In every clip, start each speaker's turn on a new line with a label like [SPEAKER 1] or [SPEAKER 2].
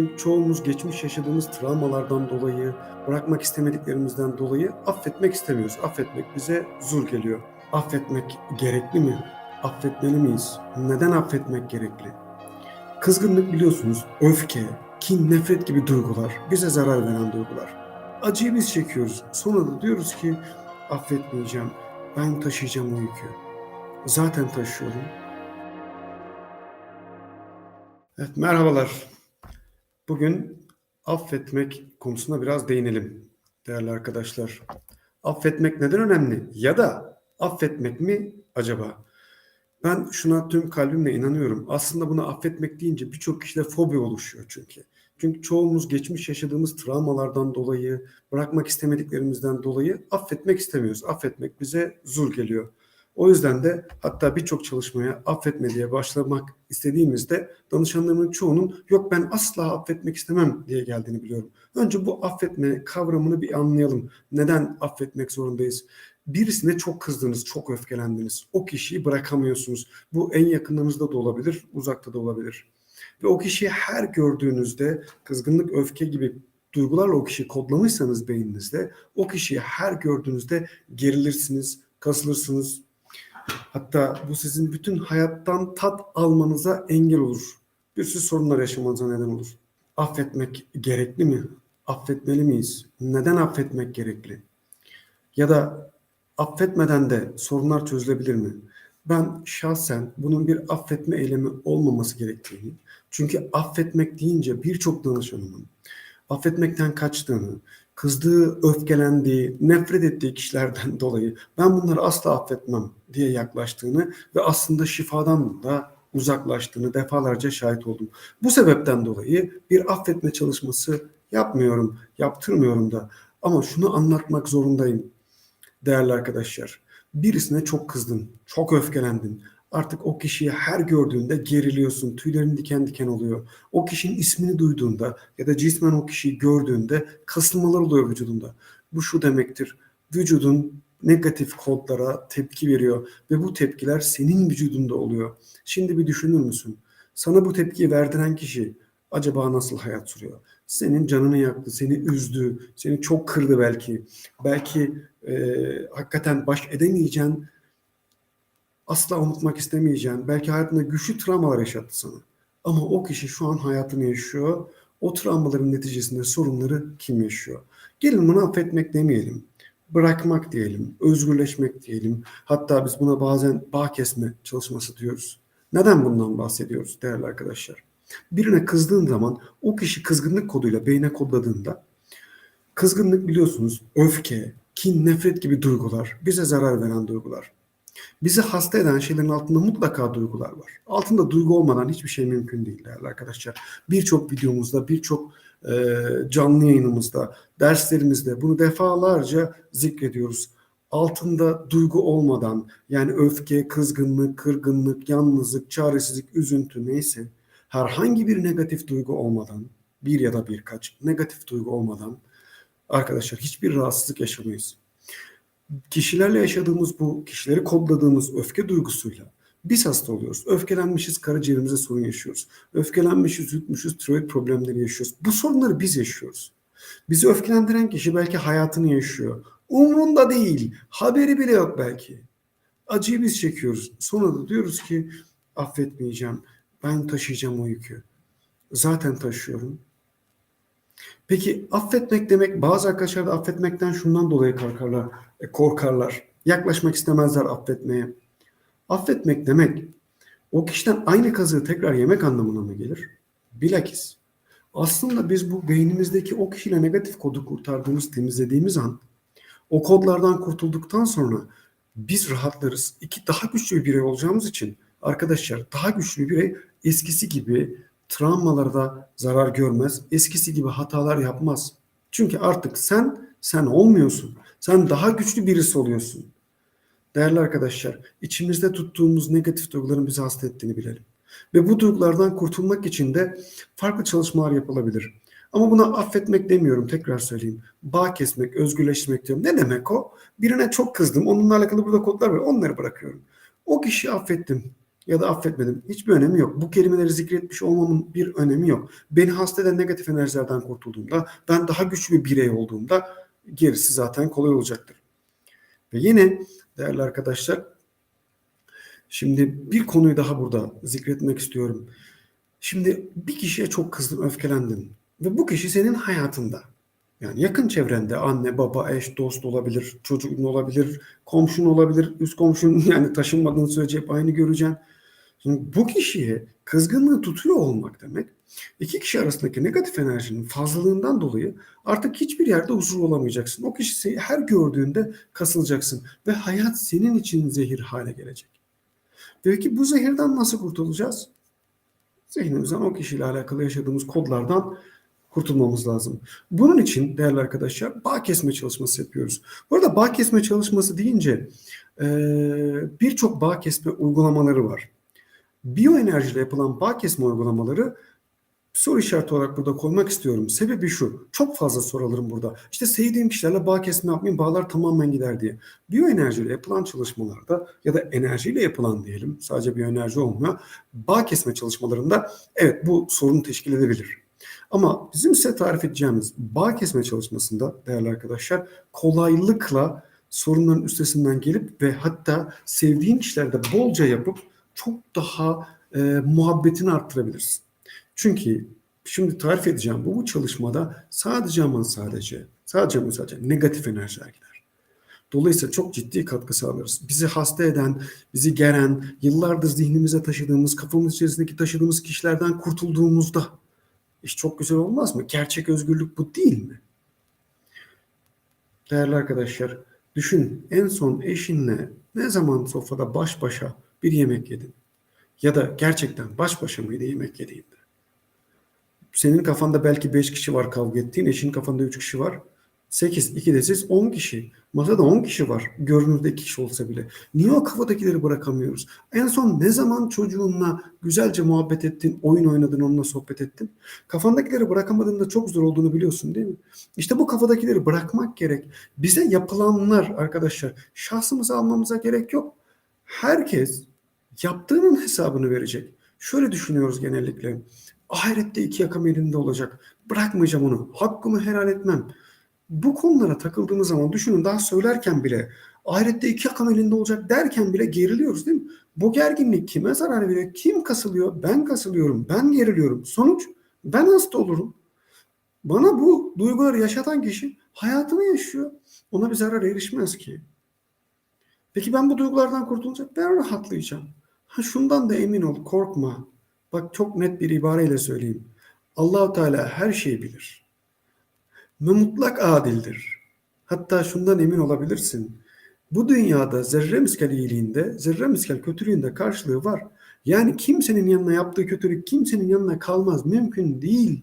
[SPEAKER 1] Çünkü çoğumuz geçmiş yaşadığımız travmalardan dolayı, bırakmak istemediklerimizden dolayı affetmek istemiyoruz. Affetmek bize zor geliyor. Affetmek gerekli mi? Affetmeli miyiz? Neden affetmek gerekli? Kızgınlık biliyorsunuz öfke, kin, nefret gibi duygular bize zarar veren duygular. Acıyı biz çekiyoruz. Sonra da diyoruz ki affetmeyeceğim. Ben taşıyacağım o yükü. Zaten taşıyorum. Evet, merhabalar. Bugün affetmek konusuna biraz değinelim değerli arkadaşlar. Affetmek neden önemli? Ya da affetmek mi acaba? Ben şuna tüm kalbimle inanıyorum. Aslında bunu affetmek deyince birçok kişide fobi oluşuyor çünkü. Çünkü çoğumuz geçmiş yaşadığımız travmalardan dolayı, bırakmak istemediklerimizden dolayı affetmek istemiyoruz. Affetmek bize zul geliyor. O yüzden de hatta birçok çalışmaya affetme diye başlamak istediğimizde danışanlarımın çoğunun yok ben asla affetmek istemem diye geldiğini biliyorum. Önce bu affetme kavramını bir anlayalım. Neden affetmek zorundayız? Birisine çok kızdınız, çok öfkelendiniz. O kişiyi bırakamıyorsunuz. Bu en yakınınızda da olabilir, uzakta da olabilir. Ve o kişiyi her gördüğünüzde kızgınlık, öfke gibi duygularla o kişiyi kodlamışsanız beyninizde o kişiyi her gördüğünüzde gerilirsiniz, kasılırsınız. Hatta bu sizin bütün hayattan tat almanıza engel olur. Bir sürü sorunlar yaşamanıza neden olur. Affetmek gerekli mi? Affetmeli miyiz? Neden affetmek gerekli? Ya da affetmeden de sorunlar çözülebilir mi? Ben şahsen bunun bir affetme eylemi olmaması gerektiğini, çünkü affetmek deyince birçok danışanımın affetmekten kaçtığını, kızdığı, öfkelendiği, nefret ettiği kişilerden dolayı ben bunları asla affetmem diye yaklaştığını ve aslında şifadan da uzaklaştığını defalarca şahit oldum. Bu sebepten dolayı bir affetme çalışması yapmıyorum, yaptırmıyorum da. Ama şunu anlatmak zorundayım değerli arkadaşlar. Birisine çok kızdın, çok öfkelendin. Artık o kişiyi her gördüğünde geriliyorsun, tüylerin diken diken oluyor. O kişinin ismini duyduğunda ya da cismen o kişiyi gördüğünde kasılmalar oluyor vücudunda. Bu şu demektir, vücudun negatif kodlara tepki veriyor ve bu tepkiler senin vücudunda oluyor. Şimdi bir düşünür müsün? Sana bu tepkiyi verdiren kişi acaba nasıl hayat sürüyor? Senin canını yaktı, seni üzdü, seni çok kırdı belki. Belki e, hakikaten baş edemeyeceğin asla unutmak istemeyeceğin, belki hayatında güçlü travmalar yaşattı sana. Ama o kişi şu an hayatını yaşıyor. O travmaların neticesinde sorunları kim yaşıyor? Gelin bunu affetmek demeyelim. Bırakmak diyelim, özgürleşmek diyelim. Hatta biz buna bazen bağ kesme çalışması diyoruz. Neden bundan bahsediyoruz değerli arkadaşlar? Birine kızdığın zaman o kişi kızgınlık koduyla beyne kodladığında kızgınlık biliyorsunuz öfke, kin, nefret gibi duygular, bize zarar veren duygular. Bizi hasta eden şeylerin altında mutlaka duygular var. Altında duygu olmadan hiçbir şey mümkün değil değerli arkadaşlar. Birçok videomuzda, birçok e, canlı yayınımızda, derslerimizde bunu defalarca zikrediyoruz. Altında duygu olmadan yani öfke, kızgınlık, kırgınlık, yalnızlık, çaresizlik, üzüntü neyse herhangi bir negatif duygu olmadan bir ya da birkaç negatif duygu olmadan arkadaşlar hiçbir rahatsızlık yaşamayız kişilerle yaşadığımız bu, kişileri kodladığımız öfke duygusuyla biz hasta oluyoruz. Öfkelenmişiz, karaciğerimize sorun yaşıyoruz. Öfkelenmişiz, yutmuşuz, tiroid problemleri yaşıyoruz. Bu sorunları biz yaşıyoruz. Bizi öfkelendiren kişi belki hayatını yaşıyor. Umrunda değil, haberi bile yok belki. Acıyı biz çekiyoruz. Sonra da diyoruz ki affetmeyeceğim, ben taşıyacağım o yükü. Zaten taşıyorum. Peki affetmek demek bazı arkadaşlar da affetmekten şundan dolayı korkarlar, korkarlar. Yaklaşmak istemezler affetmeye. Affetmek demek o kişiden aynı kazığı tekrar yemek anlamına mı gelir? Bilakis. Aslında biz bu beynimizdeki o kişiyle negatif kodu kurtardığımız, temizlediğimiz an o kodlardan kurtulduktan sonra biz rahatlarız. İki daha güçlü bir birey olacağımız için arkadaşlar daha güçlü bir birey eskisi gibi travmalarda zarar görmez. Eskisi gibi hatalar yapmaz. Çünkü artık sen sen olmuyorsun. Sen daha güçlü birisi oluyorsun. Değerli arkadaşlar, içimizde tuttuğumuz negatif duyguların bizi hasta ettiğini bilelim. Ve bu duygulardan kurtulmak için de farklı çalışmalar yapılabilir. Ama buna affetmek demiyorum tekrar söyleyeyim. Bağ kesmek, özgürleştirmek diyorum. Ne demek o? Birine çok kızdım. Onunla alakalı burada kodlar var. Onları bırakıyorum. O kişiyi affettim. ya da affetmedim. Hiçbir önemi yok. Bu kelimeleri zikretmiş olmamın bir önemi yok. Beni hasta eden negatif enerjilerden kurtulduğumda, ben daha güçlü bir birey olduğumda gerisi zaten kolay olacaktır. Ve yine değerli arkadaşlar şimdi bir konuyu daha burada zikretmek istiyorum. Şimdi bir kişiye çok kızdın, öfkelendin ve bu kişi senin hayatında. Yani yakın çevrende anne, baba, eş, dost olabilir, çocuğun olabilir, komşun olabilir, üst komşun yani taşınmadığın sürece hep aynı göreceksin. Şimdi bu kişiye kızgınlığı tutuyor olmak demek iki kişi arasındaki negatif enerjinin fazlalığından dolayı artık hiçbir yerde huzur olamayacaksın. O kişiyi her gördüğünde kasılacaksın ve hayat senin için zehir hale gelecek. Peki bu zehirden nasıl kurtulacağız? Zihnimizden o kişiyle alakalı yaşadığımız kodlardan kurtulmamız lazım. Bunun için değerli arkadaşlar bağ kesme çalışması yapıyoruz. Bu arada bağ kesme çalışması deyince birçok bağ kesme uygulamaları var. Biyoenerjiyle yapılan bağ kesme uygulamaları soru işareti olarak burada koymak istiyorum. Sebebi şu. Çok fazla soru alırım burada. İşte sevdiğim kişilerle bağ kesme yapmayın bağlar tamamen gider diye. Biyoenerjiyle yapılan çalışmalarda ya da enerjiyle yapılan diyelim sadece biyoenerji olmuyor. Bağ kesme çalışmalarında evet bu sorunu teşkil edebilir. Ama bizim size tarif edeceğimiz bağ kesme çalışmasında değerli arkadaşlar kolaylıkla sorunların üstesinden gelip ve hatta sevdiğin kişilerde bolca yapıp çok daha e, muhabbetini arttırabilirsin. Çünkü şimdi tarif edeceğim bu, bu çalışmada sadece ama sadece sadece ama sadece negatif enerjiler gider. Dolayısıyla çok ciddi katkı sağlarız. Bizi hasta eden, bizi geren, yıllardır zihnimize taşıdığımız, kafamız içerisindeki taşıdığımız kişilerden kurtulduğumuzda iş çok güzel olmaz mı? Gerçek özgürlük bu değil mi? Değerli arkadaşlar, düşün en son eşinle ne zaman sofrada baş başa bir yemek yedin? Ya da gerçekten baş başa mıydı yemek yediğinde? Senin kafanda belki 5 kişi var kavga ettiğin, eşinin kafanda 3 kişi var. 8, 2 de siz 10 kişi. Masada 10 kişi var. Görünürde 2 kişi olsa bile. Niye o kafadakileri bırakamıyoruz? En son ne zaman çocuğunla güzelce muhabbet ettin, oyun oynadın, onunla sohbet ettin? Kafandakileri bırakamadığında çok zor olduğunu biliyorsun değil mi? İşte bu kafadakileri bırakmak gerek. Bize yapılanlar arkadaşlar şahsımıza almamıza gerek yok. Herkes yaptığının hesabını verecek. Şöyle düşünüyoruz genellikle. Ahirette iki yakam elinde olacak. Bırakmayacağım onu. Hakkımı helal etmem. Bu konulara takıldığımız zaman düşünün daha söylerken bile ahirette iki yakam elinde olacak derken bile geriliyoruz değil mi? Bu gerginlik kime zarar veriyor? Kim kasılıyor? Ben kasılıyorum. Ben geriliyorum. Sonuç ben hasta olurum. Bana bu duyguları yaşatan kişi hayatını yaşıyor. Ona bir zarar erişmez ki. Peki ben bu duygulardan kurtulacak. Ben rahatlayacağım. Ha şundan da emin ol, korkma. Bak çok net bir ibareyle söyleyeyim. Allahu Teala her şeyi bilir. Ve mutlak adildir. Hatta şundan emin olabilirsin. Bu dünyada zerre miskel iyiliğinde, zerre miskel kötülüğünde karşılığı var. Yani kimsenin yanına yaptığı kötülük kimsenin yanına kalmaz. Mümkün değil.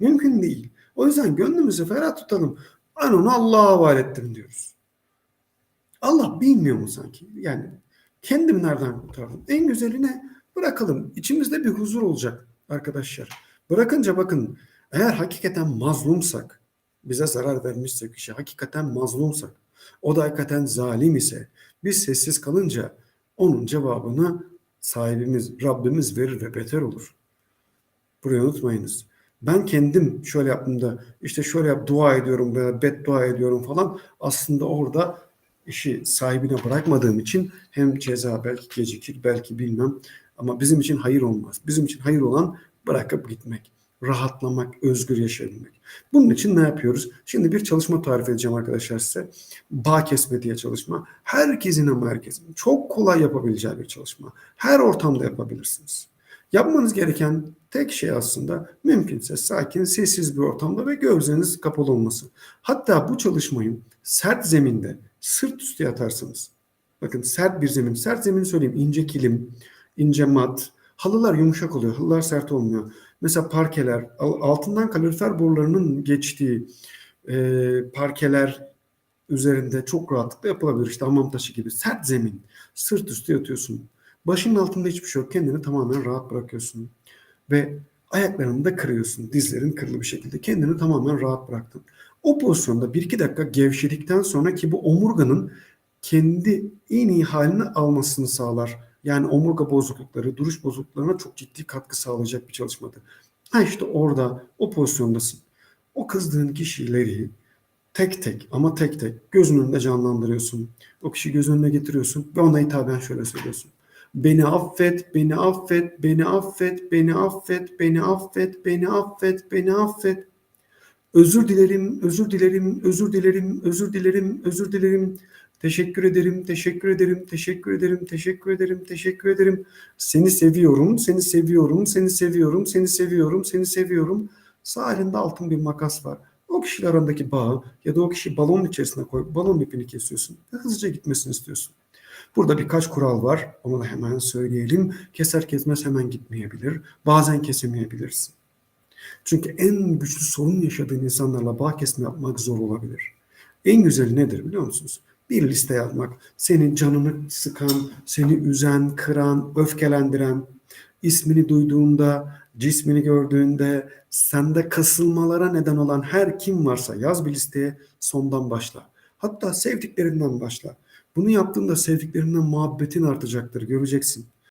[SPEAKER 1] Mümkün değil. O yüzden gönlümüzü ferah tutalım. Ben onu Allah'a havale ettim diyoruz. Allah bilmiyor mu sanki? Yani kendim nereden kurtardım? En güzeli ne? Bırakalım. İçimizde bir huzur olacak arkadaşlar. Bırakınca bakın eğer hakikaten mazlumsak, bize zarar vermişse kişi hakikaten mazlumsak, o da hakikaten zalim ise biz sessiz kalınca onun cevabını sahibimiz, Rabbimiz verir ve beter olur. Burayı unutmayınız. Ben kendim şöyle yaptığımda işte şöyle yap dua ediyorum veya beddua ediyorum falan aslında orada işi sahibine bırakmadığım için hem ceza belki gecikir belki bilmem ama bizim için hayır olmaz. Bizim için hayır olan bırakıp gitmek, rahatlamak, özgür yaşayabilmek. Bunun için ne yapıyoruz? Şimdi bir çalışma tarif edeceğim arkadaşlar size. Bağ kesme diye çalışma. Herkesin ama herkesin çok kolay yapabileceği bir çalışma. Her ortamda yapabilirsiniz. Yapmanız gereken tek şey aslında mümkünse sakin, sessiz bir ortamda ve gözleriniz kapalı olması. Hatta bu çalışmayı sert zeminde sırt üstü yatarsanız. Bakın sert bir zemin. Sert zemin söyleyeyim. ince kilim, ince mat. Halılar yumuşak oluyor. Halılar sert olmuyor. Mesela parkeler, altından kalorifer borularının geçtiği e, parkeler üzerinde çok rahatlıkla yapılabilir. İşte hamam taşı gibi sert zemin. Sırt üstü yatıyorsun. Başının altında hiçbir şey yok. Kendini tamamen rahat bırakıyorsun. Ve ayaklarını da kırıyorsun. Dizlerin kırılı bir şekilde. Kendini tamamen rahat bıraktın. O pozisyonda 1-2 dakika gevşedikten sonra ki bu omurganın kendi en iyi halini almasını sağlar Yani omurga bozuklukları, duruş bozukluklarına çok ciddi katkı sağlayacak bir çalışmadır. Ha işte orada o pozisyondasın. O kızdığın kişileri tek tek ama tek tek gözünün önünde canlandırıyorsun. O kişi göz önüne getiriyorsun ve ona hitaben şöyle söylüyorsun. Beni affet, beni affet, beni affet, beni affet, beni affet, beni affet, beni affet. Özür dilerim, özür dilerim, özür dilerim, özür dilerim, özür dilerim. Teşekkür ederim, teşekkür ederim, teşekkür ederim, teşekkür ederim, teşekkür ederim. Seni seviyorum, seni seviyorum, seni seviyorum, seni seviyorum, seni seviyorum. Sağ elinde altın bir makas var. O kişiyle arandaki bağı ya da o kişiyi balonun içerisine koy, balon ipini kesiyorsun hızlıca gitmesini istiyorsun. Burada birkaç kural var. Onu da hemen söyleyelim. Keser kesmez hemen gitmeyebilir. Bazen kesemeyebilirsin. Çünkü en güçlü sorun yaşadığın insanlarla bağ kesme yapmak zor olabilir. En güzeli nedir biliyor musunuz? Bir liste yapmak. Senin canını sıkan, seni üzen, kıran, öfkelendiren, ismini duyduğunda, cismini gördüğünde, sende kasılmalara neden olan her kim varsa yaz bir listeye sondan başla. Hatta sevdiklerinden başla. Bunu yaptığında sevdiklerinden muhabbetin artacaktır, göreceksin.